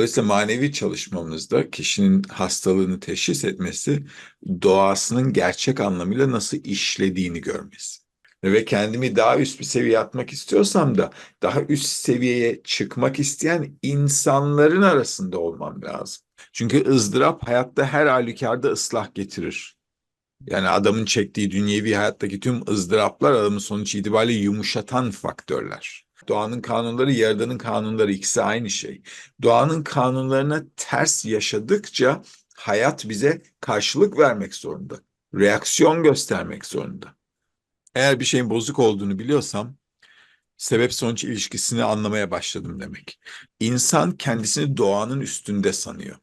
Dolayısıyla manevi çalışmamızda kişinin hastalığını teşhis etmesi doğasının gerçek anlamıyla nasıl işlediğini görmesi. Ve kendimi daha üst bir seviyeye atmak istiyorsam da daha üst seviyeye çıkmak isteyen insanların arasında olmam lazım. Çünkü ızdırap hayatta her halükarda ıslah getirir. Yani adamın çektiği dünyevi hayattaki tüm ızdıraplar adamın sonuç itibariyle yumuşatan faktörler. Doğanın kanunları, yaradanın kanunları ikisi aynı şey. Doğanın kanunlarına ters yaşadıkça hayat bize karşılık vermek zorunda. Reaksiyon göstermek zorunda. Eğer bir şeyin bozuk olduğunu biliyorsam sebep sonuç ilişkisini anlamaya başladım demek. İnsan kendisini doğanın üstünde sanıyor.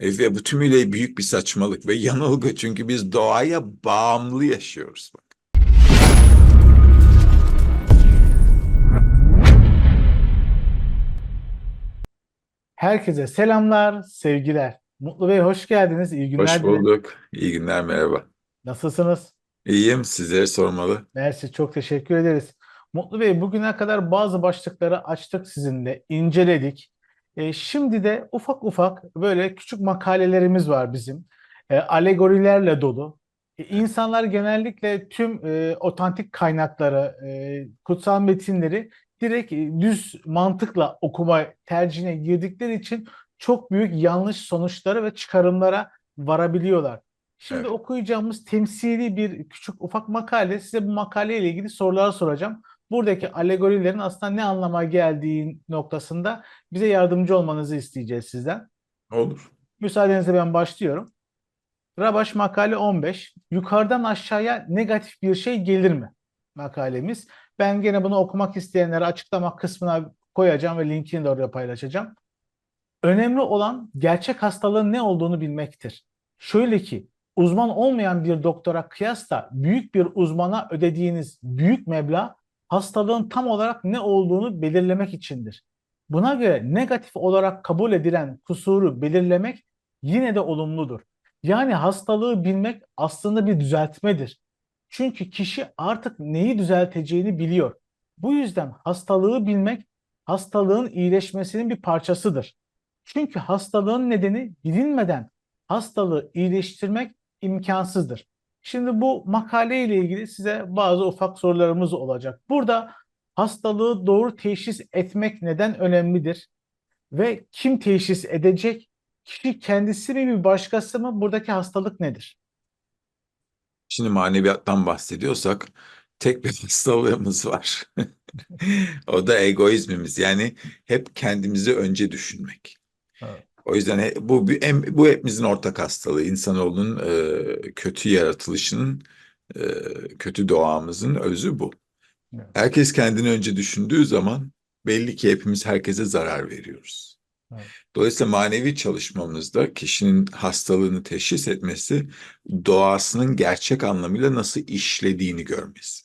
E, Ve bu tümüyle büyük bir saçmalık ve yanılgı çünkü biz doğaya bağımlı yaşıyoruz. Herkese selamlar, sevgiler. Mutlu Bey hoş geldiniz. İyi günler Hoş dilerim. bulduk. İyi günler, merhaba. Nasılsınız? İyiyim, sizleri sormalı. Mersi, çok teşekkür ederiz. Mutlu Bey, bugüne kadar bazı başlıkları açtık sizinle, inceledik. E, şimdi de ufak ufak böyle küçük makalelerimiz var bizim. E, alegorilerle dolu. E, insanlar genellikle tüm e, otantik kaynakları, e, kutsal metinleri direkt e, düz mantıkla okuma tercihine girdikleri için çok büyük yanlış sonuçlara ve çıkarımlara varabiliyorlar. Şimdi Evet. okuyacağımız temsili bir küçük ufak makale. Size bu makaleyle ilgili sorular soracağım. Buradaki alegorilerin aslında ne anlama geldiği noktasında bize yardımcı olmanızı isteyeceğiz sizden. Olur. Müsaadenizle ben başlıyorum. Rabaş makale 15. Yukarıdan aşağıya negatif bir şey gelir mi? Makalemiz. Ben gene bunu okumak isteyenlere açıklama kısmına koyacağım ve linkini de oraya paylaşacağım. Önemli olan gerçek hastalığın ne olduğunu bilmektir. Şöyle ki uzman olmayan bir doktora kıyasla büyük bir uzmana ödediğiniz büyük meblağ hastalığın tam olarak ne olduğunu belirlemek içindir. Buna göre negatif olarak kabul edilen kusuru belirlemek yine de olumludur. Yani hastalığı bilmek aslında bir düzeltmedir. Çünkü kişi artık neyi düzelteceğini biliyor. Bu yüzden hastalığı bilmek hastalığın iyileşmesinin bir parçasıdır. Çünkü hastalığın nedeni bilinmeden hastalığı iyileştirmek imkansızdır. Şimdi bu makale ile ilgili size bazı ufak sorularımız olacak. Burada hastalığı doğru teşhis etmek neden önemlidir? Ve kim teşhis edecek? Kişi kendisi mi bir başkası mı? Buradaki hastalık nedir? Şimdi maneviyattan bahsediyorsak tek bir hastalığımız var. O da egoizmimiz. Yani hep kendimizi önce düşünmek. Evet. O yüzden bu bu hepimizin ortak hastalığı. İnsanoğlunun e, kötü yaratılışının, e, kötü doğamızın özü bu. Evet. Herkes kendini önce düşündüğü zaman belli ki hepimiz herkese zarar veriyoruz. Evet. Dolayısıyla manevi çalışmamızda kişinin hastalığını teşhis etmesi doğasının gerçek anlamıyla nasıl işlediğini görmesi.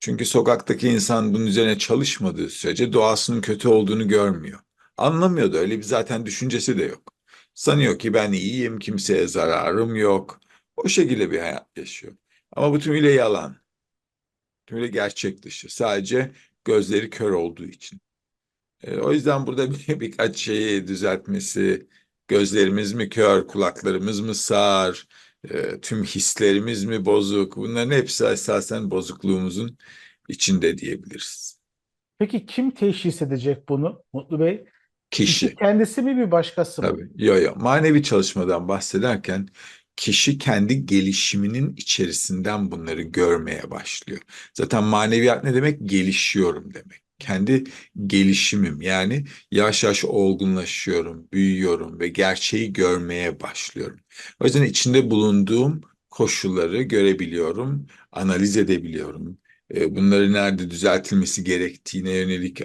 Çünkü sokaktaki insan bunun üzerine çalışmadığı sürece doğasının kötü olduğunu görmüyor. Anlamıyor da öyle bir zaten düşüncesi de yok. Sanıyor ki ben iyiyim, kimseye zararım yok. O şekilde bir hayat yaşıyor. Ama bu tümüyle yalan. Tümüyle gerçek dışı. Sadece gözleri kör olduğu için. E, o yüzden burada bir, birkaç şeyi düzeltmesi, gözlerimiz mi kör, kulaklarımız mı sağır, e, tüm hislerimiz mi bozuk, bunların hepsi esasen bozukluğumuzun içinde diyebiliriz. Peki kim teşhis edecek bunu Mutlu Bey? Kişi Kişi, kendisi mi bir başkası mı? tabii, yo yo, manevi çalışmadan bahsederken kişi kendi gelişiminin içerisinden bunları görmeye başlıyor. Zaten maneviyat ne demek? Gelişiyorum demek. Kendi gelişimim yani yavaş yavaş olgunlaşıyorum, büyüyorum ve gerçeği görmeye başlıyorum. O yüzden içinde bulunduğum koşulları görebiliyorum, analiz edebiliyorum. Bunları nerede düzeltilmesi gerektiğine yönelik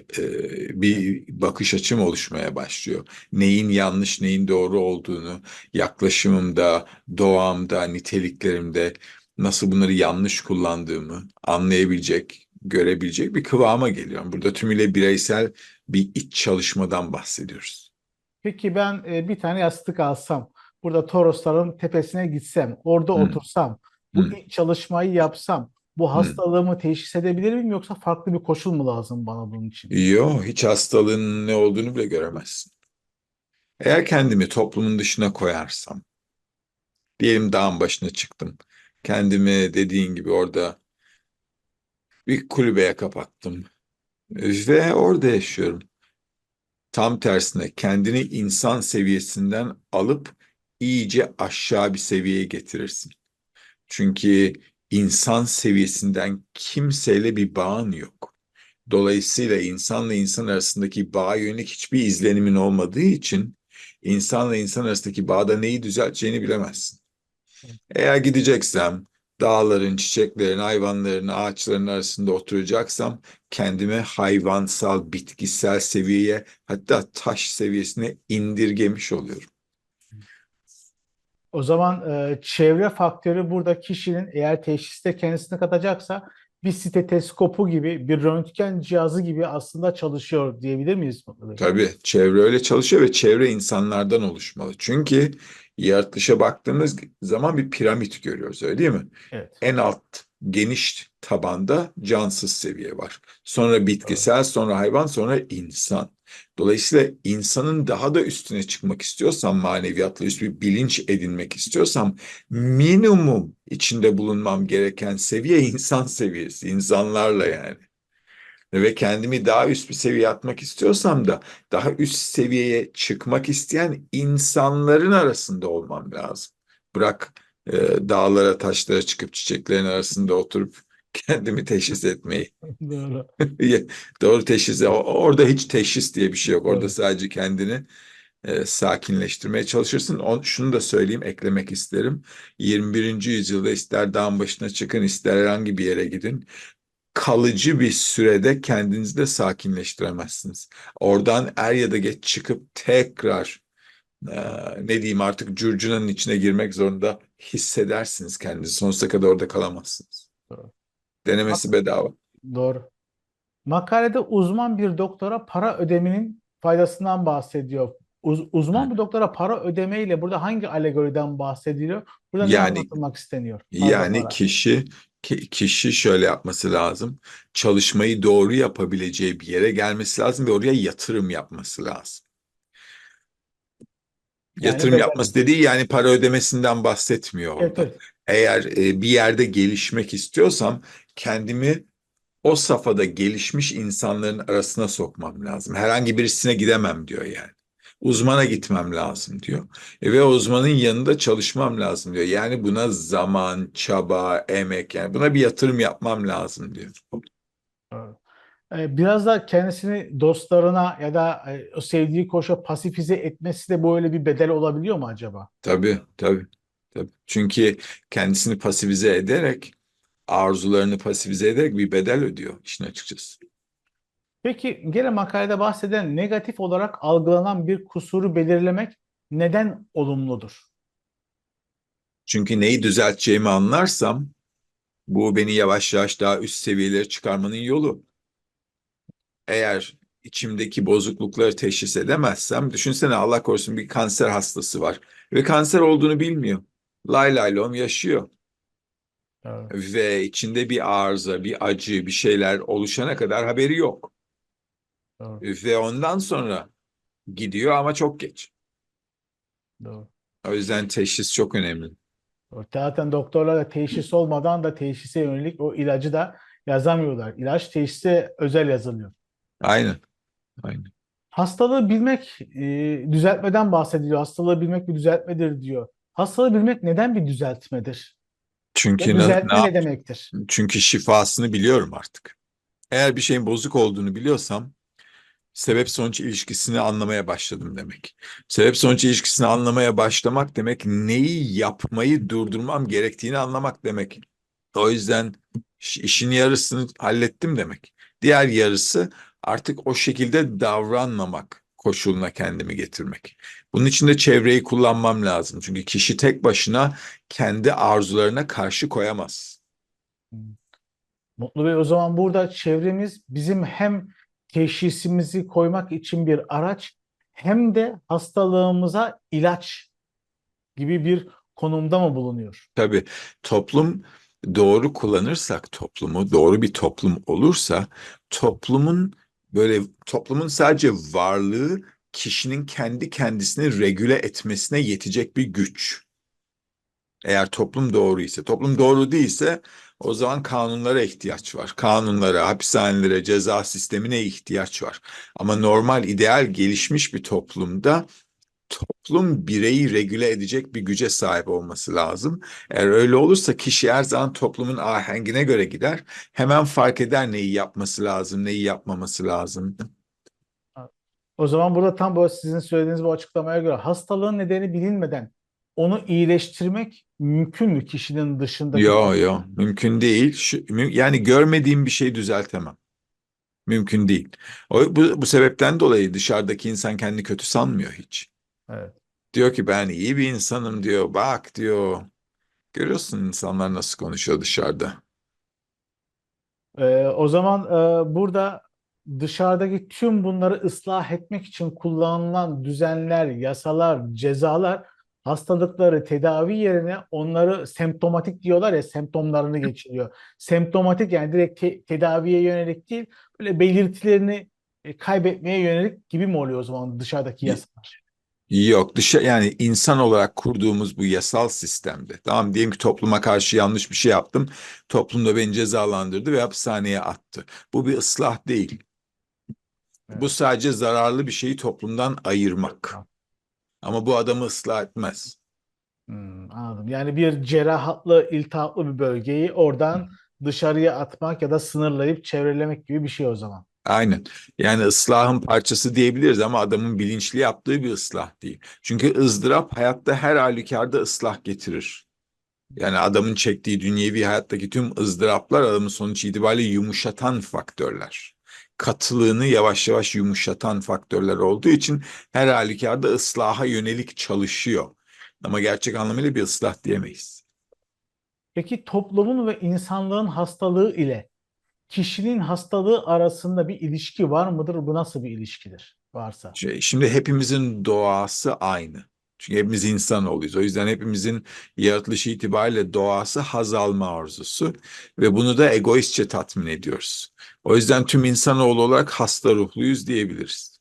bir bakış açım oluşmaya başlıyor. Neyin yanlış, neyin doğru olduğunu yaklaşımımda, doğamda, niteliklerimde nasıl bunları yanlış kullandığımı anlayabilecek, görebilecek bir kıvama geliyorum. Burada tümüyle bireysel bir iç çalışmadan bahsediyoruz. Peki ben e, bir tane yastık alsam, burada Torosların tepesine gitsem, orada Hı. otursam, bu Hı. iç çalışmayı yapsam, bu hastalığımı teşhis edebilir miyim yoksa farklı bir koşul mu lazım bana bunun için? Yo, hiç hastalığın ne olduğunu bile göremezsin. Eğer kendimi toplumun dışına koyarsam, diyelim dağın başına çıktım. Kendimi dediğin gibi orada bir kulübeye kapattım ve orada yaşıyorum. Tam tersine kendini insan seviyesinden alıp iyice aşağı bir seviyeye getirirsin. Çünkü insan seviyesinden kimseyle bir bağın yok. Dolayısıyla insanla insan arasındaki bağa yönelik hiçbir izlenimin olmadığı için insanla insan arasındaki bağda neyi düzelteceğini bilemezsin. Eğer gideceksem dağların, çiçeklerin, hayvanların, ağaçların arasında oturacaksam kendimi hayvansal, bitkisel seviyeye hatta taş seviyesine indirgemiş oluyorum. O zaman e, çevre faktörü burada kişinin eğer teşhiste kendisini katacaksa bir stetoskopu gibi, bir röntgen cihazı gibi aslında çalışıyor diyebilir miyiz? Tabii çevre öyle çalışıyor ve çevre insanlardan oluşmalı. Çünkü yaratılışa baktığımız zaman bir piramit görüyoruz öyle değil mi? Evet. En alt geniş tabanda cansız seviye var. Sonra bitkisel, sonra hayvan, sonra insan. Dolayısıyla insanın daha da üstüne çıkmak istiyorsam, maneviyatla üst bir bilinç edinmek istiyorsam minimum içinde bulunmam gereken seviye insan seviyesi, insanlarla yani. Ve kendimi daha üst bir seviyeye atmak istiyorsam da daha üst seviyeye çıkmak isteyen insanların arasında olmam lazım. Bırak e, dağlara, taşlara çıkıp çiçeklerin arasında oturup kendimi teşhis etmeyi. Doğru. Doğru teşhis. Orada hiç teşhis diye bir şey yok. Orada Evet. sadece kendini e, sakinleştirmeye çalışırsın. On, şunu da söyleyeyim, eklemek isterim. 21. yüzyılda ister dağın başına çıkın, ister herhangi bir yere gidin. Kalıcı bir sürede kendinizi de sakinleştiremezsiniz. Oradan er ya da geç çıkıp tekrar e, ne diyeyim artık curcunanın içine girmek zorunda hissedersiniz kendinizi. Sonsuza kadar orada kalamazsınız. Doğru. Denemesi bedava. Doğru. Makalede uzman bir doktora para ödemenin faydasından bahsediyor. Uz- uzman bir doktora para ödemeyle burada hangi alegoriden bahsediliyor? Burada ne Yani- anlatılmak isteniyor? Fazla Yani para. kişi ki- kişi şöyle yapması lazım. Çalışmayı doğru yapabileceği bir yere gelmesi lazım ve oraya yatırım yapması lazım. Yani Yatırım bedel- yapması dediği yani para ödemesinden bahsetmiyor Evet, orada. evet. Eğer e, bir yerde gelişmek istiyorsam kendimi o safhada gelişmiş insanların arasına sokmam lazım. Herhangi birisine gidemem diyor yani. Uzmana gitmem lazım diyor. E, ve uzmanın yanında çalışmam lazım diyor. Yani buna zaman, çaba, emek yani buna bir yatırım yapmam lazım diyor. Doğru. Ee, Biraz da kendisini dostlarına ya da e, o sevdiği koşa pasifize etmesi de böyle bir bedel olabiliyor mu acaba? Tabii, tabii, tabii. Çünkü kendisini pasifize ederek, arzularını pasifize ederek bir bedel ödüyor işin açıkçası. Peki gene makalede bahseden negatif olarak algılanan bir kusuru belirlemek neden olumludur? Çünkü neyi düzelteceğimi anlarsam bu beni yavaş yavaş daha üst seviyelere çıkarmanın yolu. Eğer içimdeki bozuklukları teşhis edemezsem düşünsene Allah korusun bir kanser hastası var ve kanser olduğunu bilmiyor. Lay lay lom yaşıyor Doğru. ve içinde bir arıza, bir acı, bir şeyler oluşana kadar haberi yok. Doğru. Ve ondan sonra gidiyor ama çok geç. Doğru. O yüzden teşhis çok önemli. Zaten doktorlar da teşhis olmadan da teşhise yönelik o ilacı da yazamıyorlar. İlaç teşhise özel yazılıyor. Aynen. Aynen. Hastalığı bilmek e, düzeltmeden bahsediliyor. Hastalığı bilmek bir düzeltmedir diyor. Hastalığı bilmek neden bir düzeltmedir? Çünkü Ya düzeltme ne ne demektir? Çünkü şifasını biliyorum artık. Eğer bir şeyin bozuk olduğunu biliyorsam sebep sonuç ilişkisini anlamaya başladım demek. Sebep sonuç ilişkisini anlamaya başlamak demek neyi yapmayı durdurmam gerektiğini anlamak demek. O yüzden iş- işin yarısını hallettim demek. Diğer yarısı artık o şekilde davranmamak koşuluna kendimi getirmek. Bunun için de çevreyi kullanmam lazım. Çünkü kişi tek başına kendi arzularına karşı koyamaz. Mutlu Bey o zaman burada çevremiz bizim hem teşhisimizi koymak için bir araç hem de hastalığımıza ilaç gibi bir konumda mı bulunuyor? Tabii toplum doğru kullanırsak toplumu, doğru bir toplum olursa toplumun böyle toplumun sadece varlığı kişinin kendi kendisini regüle etmesine yetecek bir güç. Eğer toplum doğru ise, toplum doğru değilse o zaman kanunlara ihtiyaç var. Kanunlara, hapishanelere, ceza sistemine ihtiyaç var. Ama normal, ideal, gelişmiş bir toplumda toplum bireyi regüle edecek bir güce sahip olması lazım. Eğer öyle olursa kişi her zaman toplumun ahengine göre gider. Hemen fark eder neyi yapması lazım, neyi yapmaması lazım. O zaman burada tam bu sizin söylediğiniz bu açıklamaya göre hastalığın nedeni bilinmeden onu iyileştirmek mümkün mü kişinin dışındaki? Yo yo mümkün değil. Şu, yani görmediğim bir şeyi düzeltemem. Mümkün değil. O, bu, bu sebepten dolayı dışarıdaki insan kendini kötü sanmıyor hiç. Evet. Diyor ki ben iyi bir insanım diyor. Bak diyor. Görüyorsun insanlar nasıl konuşuyor dışarıda. Ee, o zaman e, burada dışarıdaki tüm bunları ıslah etmek için kullanılan düzenler, yasalar, cezalar hastalıkları tedavi yerine onları semptomatik diyorlar ya semptomlarını geçiriyor. Semptomatik yani direkt te- tedaviye yönelik değil böyle belirtilerini e, kaybetmeye yönelik gibi mi oluyor o zaman dışarıdaki yasalar? Yok dışa yani insan olarak kurduğumuz bu yasal sistemde tamam diyelim ki topluma karşı yanlış bir şey yaptım. Toplum da beni cezalandırdı ve hapishaneye attı. Bu bir ıslah değil. Bu Evet. sadece zararlı bir şeyi toplumdan ayırmak. Ama bu adamı ıslah etmez. Hmm, anladım. Yani bir cerrahatlı, iltihaplı bir bölgeyi oradan dışarıya atmak ya da sınırlayıp çevrelemek gibi bir şey o zaman. Aynen. Yani ıslahın parçası diyebiliriz ama adamın bilinçli yaptığı bir ıslah değil. Çünkü ızdırap hayatta her halükarda ıslah getirir. Yani adamın çektiği dünyevi hayattaki tüm ızdıraplar adamın sonuç itibariyle yumuşatan faktörler. Katılığını yavaş yavaş yumuşatan faktörler olduğu için her halükarda ıslaha yönelik çalışıyor. Ama gerçek anlamıyla bir ıslah diyemeyiz. Peki toplumun ve insanlığın hastalığı ile kişinin hastalığı arasında bir ilişki var mıdır? Bu nasıl bir ilişkidir? Varsa. Şimdi hepimizin doğası aynı. Çünkü hepimiz insanoğluyuz. O yüzden hepimizin yaratılışı itibariyle doğası haz alma arzusu ve bunu da egoistçe tatmin ediyoruz. O yüzden tüm insanoğlu olarak hasta ruhluyuz diyebiliriz.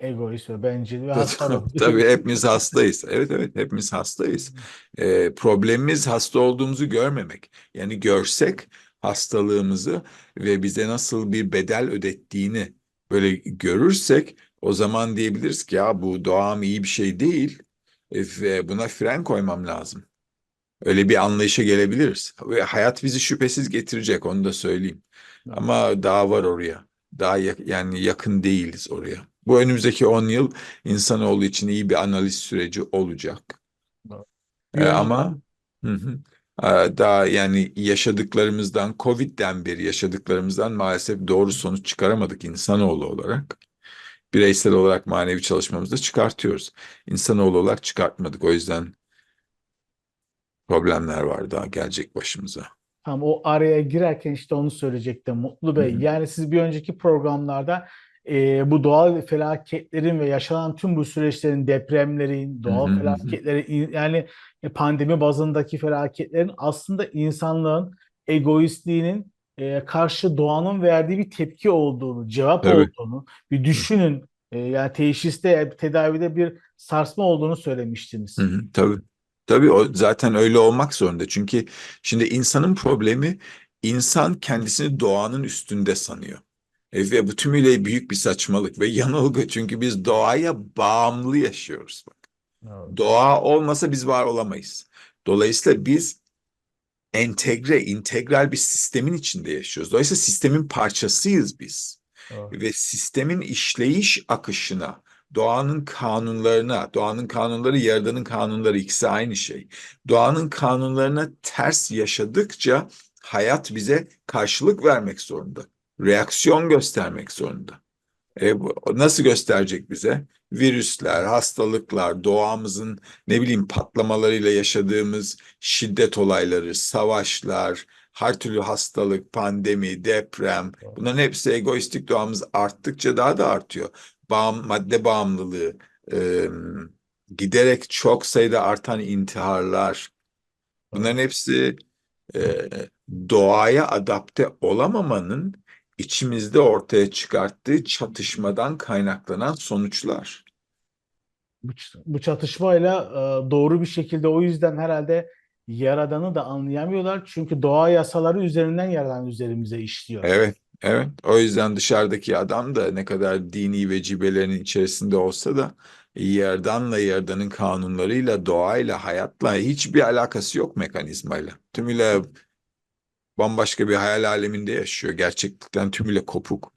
Egoist ve bencil ve hasta ruhlu. Tabii hepimiz hastayız. Evet evet hepimiz hastayız. Ee, problemimiz hasta olduğumuzu görmemek. Yani görsek hastalığımızı ve bize nasıl bir bedel ödettiğini böyle görürsek o zaman diyebiliriz ki ya bu doğam iyi bir şey değil e, ve buna fren koymam lazım. Öyle bir anlayışa gelebiliriz. Ve hayat bizi şüphesiz getirecek onu da söyleyeyim. Ama daha var oraya. Daha yak- yani yakın değiliz oraya. Bu önümüzdeki 10 yıl insanoğlu için iyi bir analiz süreci olacak. Ee, ama hı hı. Ee, daha yani yaşadıklarımızdan, Covid'den beri yaşadıklarımızdan maalesef doğru sonuç çıkaramadık insanoğlu olarak. Bireysel olarak manevi çalışmamızda çıkartıyoruz. İnsanoğlu olarak çıkartmadık. O yüzden problemler var daha gelecek başımıza. Tam o araya girerken işte onu söyleyecektim Mutlu Bey. Hı hı. Yani siz bir önceki programlarda e, bu doğal felaketlerin ve yaşanan tüm bu süreçlerin, depremlerin, doğal felaketlerin, in- yani pandemi bazındaki felaketlerin aslında insanlığın egoistliğinin e, karşı doğanın verdiği bir tepki olduğunu, cevap Tabii. olduğunu bir düşünün. E, yani teşhiste, tedavide bir sarsma olduğunu söylemiştiniz. Hı hı, tabii. Tabii o zaten öyle olmak zorunda. Çünkü şimdi insanın problemi insan kendisini doğanın üstünde sanıyor. E, ve bu tümüyle büyük bir saçmalık ve yanılgı. Çünkü biz doğaya bağımlı yaşıyoruz. Bak. Evet. Doğa olmasa biz var olamayız. Dolayısıyla biz entegre, integral bir sistemin içinde yaşıyoruz. Dolayısıyla sistemin parçasıyız biz Evet. ve sistemin işleyiş akışına, doğanın kanunlarına, doğanın kanunları, yaradanın kanunları ikisi aynı şey. Doğanın kanunlarına ters yaşadıkça hayat bize karşılık vermek zorunda, reaksiyon göstermek zorunda. E, bu, nasıl gösterecek bize? Virüsler, hastalıklar, doğamızın ne bileyim patlamalarıyla yaşadığımız şiddet olayları, savaşlar, her türlü hastalık, pandemi, deprem bunların hepsi egoistik doğamız arttıkça daha da artıyor. Bağım, madde bağımlılığı, e, giderek çok sayıda artan intiharlar bunların hepsi e, doğaya adapte olamamanın içimizde ortaya çıkarttığı çatışmadan kaynaklanan sonuçlar. Bu, bu çatışmayla e, doğru bir şekilde o yüzden herhalde Yaradan'ı da anlayamıyorlar. Çünkü doğa yasaları üzerinden Yaradan üzerimize işliyor. Evet, evet. O yüzden dışarıdaki adam da ne kadar dini vecibelerinin içerisinde olsa da yerdanla yerdanın kanunlarıyla, doğayla, hayatla hiçbir alakası yok mekanizmayla. Tümüyle bambaşka bir hayal aleminde yaşıyor. Gerçeklikten tümüyle kopuk.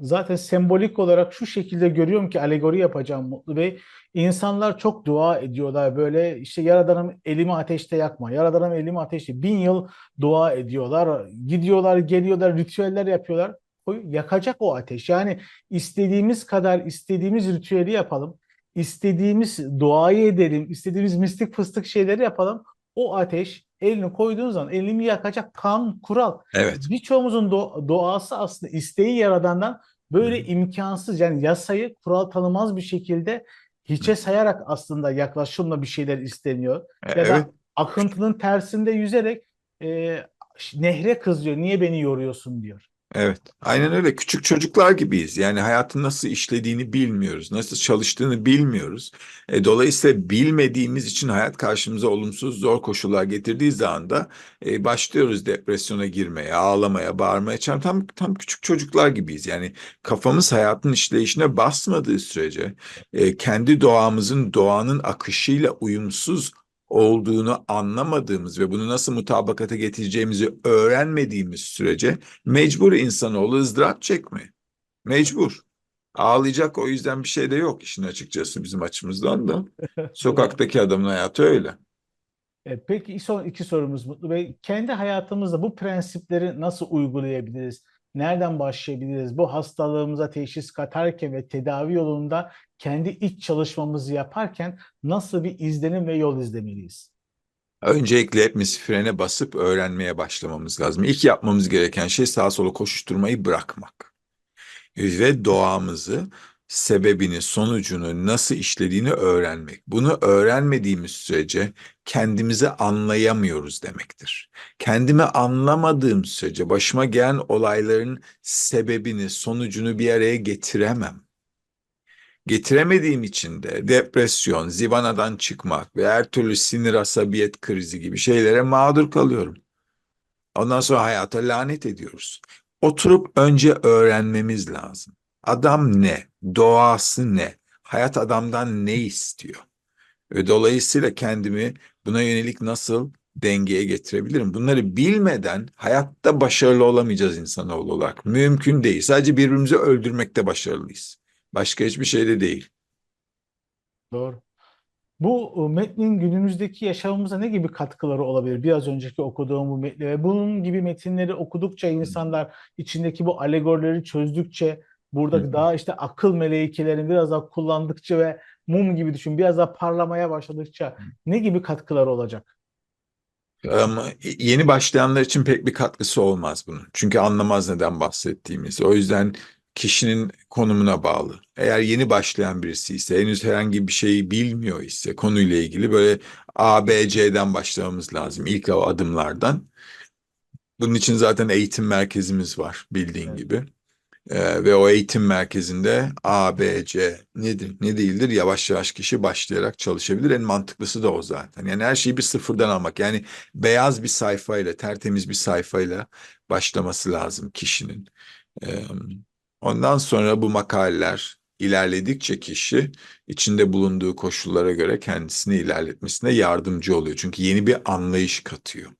Zaten sembolik olarak şu şekilde görüyorum ki alegori yapacağım Mutlu Bey. İnsanlar çok dua ediyorlar böyle işte Yaradan'ım elimi ateşte yakma. Yaradan'ım elimi ateşte. Bin yıl dua ediyorlar. Gidiyorlar geliyorlar ritüeller yapıyorlar. O yakacak o ateş. Yani istediğimiz kadar istediğimiz ritüeli yapalım. istediğimiz duayı edelim. istediğimiz mistik fıstık şeyleri yapalım. O ateş elini koyduğun zaman elimi yakacak kanun kural. Evet, Birçoğumuzun do- doğası aslında isteği yaradandan böyle imkansız yani yasayı kural tanımaz bir şekilde hiçe sayarak aslında yaklaşımla bir şeyler isteniyor. Ya evet. da akıntının tersinde yüzerek e, nehre kızıyor. Niye beni yoruyorsun diyor. Evet, aynen öyle. Küçük çocuklar gibiyiz. Yani hayatın nasıl işlediğini bilmiyoruz, nasıl çalıştığını bilmiyoruz. E, dolayısıyla bilmediğimiz için hayat karşımıza olumsuz, zor koşullar getirdiği zaman da e, başlıyoruz depresyona girmeye, ağlamaya, bağırmaya. Tam, tam, küçük çocuklar gibiyiz. Yani kafamız hayatın işleyişine basmadığı sürece, e, kendi doğamızın doğanın akışıyla uyumsuz olduğunu anlamadığımız ve bunu nasıl mutabakata getireceğimizi öğrenmediğimiz sürece mecbur insanoğlu ızdırap çekmeye. Mecbur. Ağlayacak o yüzden bir şey de yok işin açıkçası bizim açımızdan da. Sokaktaki adamın hayatı öyle. E, Peki son iki sorumuz Mutlu Bey. Kendi hayatımızda bu prensipleri nasıl uygulayabiliriz? Nereden başlayabiliriz? Bu hastalığımıza teşhis katarken ve tedavi yolunda kendi iç çalışmamızı yaparken nasıl bir izlenim ve yol izlemeliyiz? Öncelikle hepimiz frene basıp öğrenmeye başlamamız lazım. İlk yapmamız gereken şey sağa sola koşuşturmayı bırakmak. Ve doğamızı, sebebini, sonucunu, nasıl işlediğini öğrenmek. Bunu öğrenmediğimiz sürece kendimizi anlayamıyoruz demektir. Kendimi anlamadığım sürece başıma gelen olayların sebebini, sonucunu bir araya getiremem. Getiremediğim için de depresyon, zivanadan çıkmak ve her türlü sinir asabiyet krizi gibi şeylere mağdur kalıyorum. Ondan sonra hayata lanet ediyoruz. Oturup önce öğrenmemiz lazım. Adam ne? Doğası ne? Hayat adamdan ne istiyor? Dolayısıyla kendimi buna yönelik nasıl dengeye getirebilirim? Bunları bilmeden hayatta başarılı olamayacağız insanoğlu olarak. Mümkün değil. Sadece birbirimizi öldürmekte başarılıyız. Başka hiçbir şeyde değil. Doğru. Bu e, metnin günümüzdeki yaşamımıza ne gibi katkıları olabilir? Biraz önceki okuduğum bu metni ve bunun gibi metinleri okudukça insanlar içindeki bu alegorileri çözdükçe, burada hı. daha işte akıl meleikelerini biraz daha kullandıkça ve mum gibi düşün, biraz daha parlamaya başladıkça ne gibi katkıları olacak? Ama yeni başlayanlar için pek bir katkısı olmaz bunun. Çünkü anlamaz neden bahsettiğimizi. O yüzden kişinin konumuna bağlı. Eğer yeni başlayan birisi ise, henüz herhangi bir şeyi bilmiyor ise konuyla ilgili böyle A, B, C'den başlamamız lazım. İlk adımlardan. Bunun için zaten eğitim merkezimiz var bildiğin Evet. gibi. Ee, ve o eğitim merkezinde A, B, C nedir, ne değildir yavaş yavaş kişi başlayarak çalışabilir. En mantıklısı da o zaten. Yani her şeyi bir sıfırdan almak. Yani beyaz bir sayfayla, tertemiz bir sayfayla başlaması lazım kişinin. Ee, ondan sonra bu makaleler ilerledikçe kişi içinde bulunduğu koşullara göre kendisini ilerletmesine yardımcı oluyor. Çünkü yeni bir anlayış katıyor.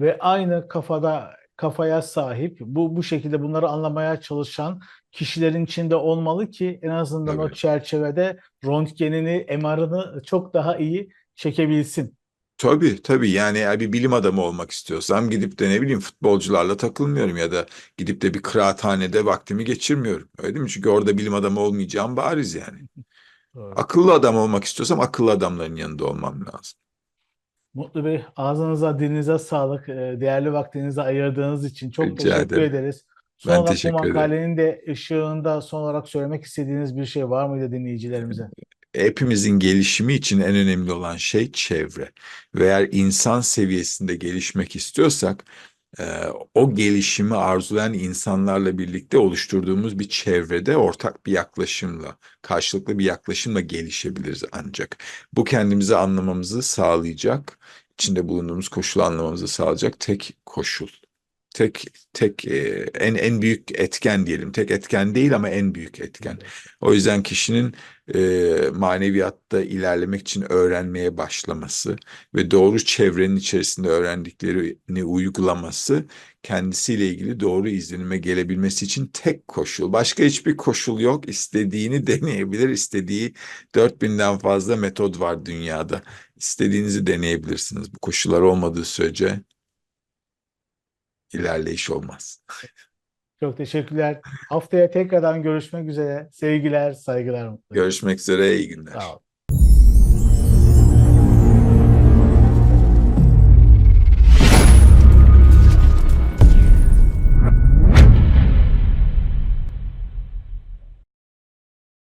Ve aynı kafada kafaya sahip bu bu şekilde bunları anlamaya çalışan kişilerin içinde olmalı ki en azından o Tabii. çerçevede röntgenini, MR'ını çok daha iyi çekebilsin. Tabii tabii yani eğer bir bilim adamı olmak istiyorsam gidip de ne bileyim futbolcularla takılmıyorum ya da gidip de bir kıraathanede vaktimi geçirmiyorum. Öyle değil mi? Çünkü orada bilim adamı olmayacağım bariz yani. Doğru. Akıllı adam olmak istiyorsam akıllı adamların yanında olmam lazım. Mutlu Bey, ağzınıza, dilinize sağlık. Ee, Değerli vaktinizi ayırdığınız için çok Rica teşekkür ederim. ederiz. Son Ben olarak bu teşekkür ederim. makalenin de ışığında son olarak söylemek istediğiniz bir şey var mıydı dinleyicilerimize? Hepimizin gelişimi için en önemli olan şey çevre. Ve eğer insan seviyesinde gelişmek istiyorsak e, o gelişimi arzulayan insanlarla birlikte oluşturduğumuz bir çevrede ortak bir yaklaşımla, karşılıklı bir yaklaşımla gelişebiliriz ancak. Bu kendimizi anlamamızı sağlayacak, içinde bulunduğumuz koşulu anlamamızı sağlayacak tek koşul. Tek tek en en büyük etken diyelim. Tek etken değil ama en büyük etken. O yüzden kişinin e, maneviyatta ilerlemek için öğrenmeye başlaması ve doğru çevrenin içerisinde öğrendiklerini uygulaması kendisiyle ilgili doğru izlenime gelebilmesi için tek koşul. Başka hiçbir koşul yok. İstediğini deneyebilir. İstediği 4000'den fazla metot var dünyada. İstediğinizi deneyebilirsiniz. Bu koşullar olmadığı sürece ilerleyiş olmaz. Çok teşekkürler. Haftaya tekrardan görüşmek üzere. Sevgiler, saygılar, mutluluklar. Görüşmek üzere, iyi günler. Sağ olun.